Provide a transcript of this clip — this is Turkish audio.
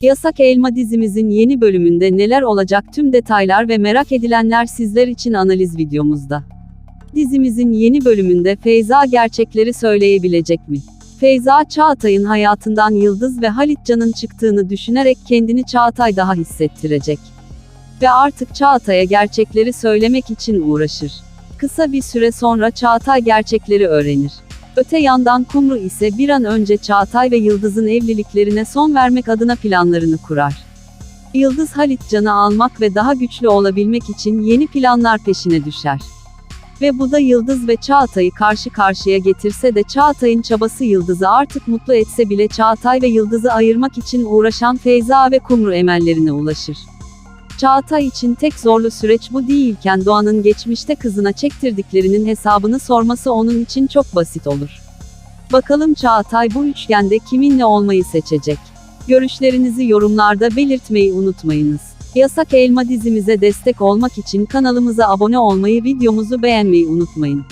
Yasak Elma dizimizin yeni bölümünde neler olacak tüm detaylar ve merak edilenler sizler için analiz videomuzda. Dizimizin yeni bölümünde Feyza gerçekleri söyleyebilecek mi? Feyza Çağatay'ın hayatından Yıldız ve Halit Can'ın çıktığını düşünerek kendini Çağatay daha hissettirecek. Ve artık Çağatay'a gerçekleri söylemek için uğraşır. Kısa bir süre sonra Çağatay gerçekleri öğrenir. Öte yandan Kumru ise bir an önce Çağatay ve Yıldız'ın evliliklerine son vermek adına planlarını kurar. Yıldız Halit Can'ı almak ve daha güçlü olabilmek için yeni planlar peşine düşer. Ve bu da Yıldız ve Çağatay'ı karşı karşıya getirse de Çağatay'ın çabası Yıldız'ı artık mutlu etse bile Çağatay ve Yıldız'ı ayırmak için uğraşan Feyza ve Kumru emellerine ulaşır. Çağatay için tek zorlu süreç bu değilken Doğan'ın geçmişte kızına çektirdiklerinin hesabını sorması onun için çok basit olur. Bakalım Çağatay bu üçgende kiminle olmayı seçecek? Görüşlerinizi yorumlarda belirtmeyi unutmayınız. Yasak Elma dizimize destek olmak için kanalımıza abone olmayı videomuzu beğenmeyi unutmayın.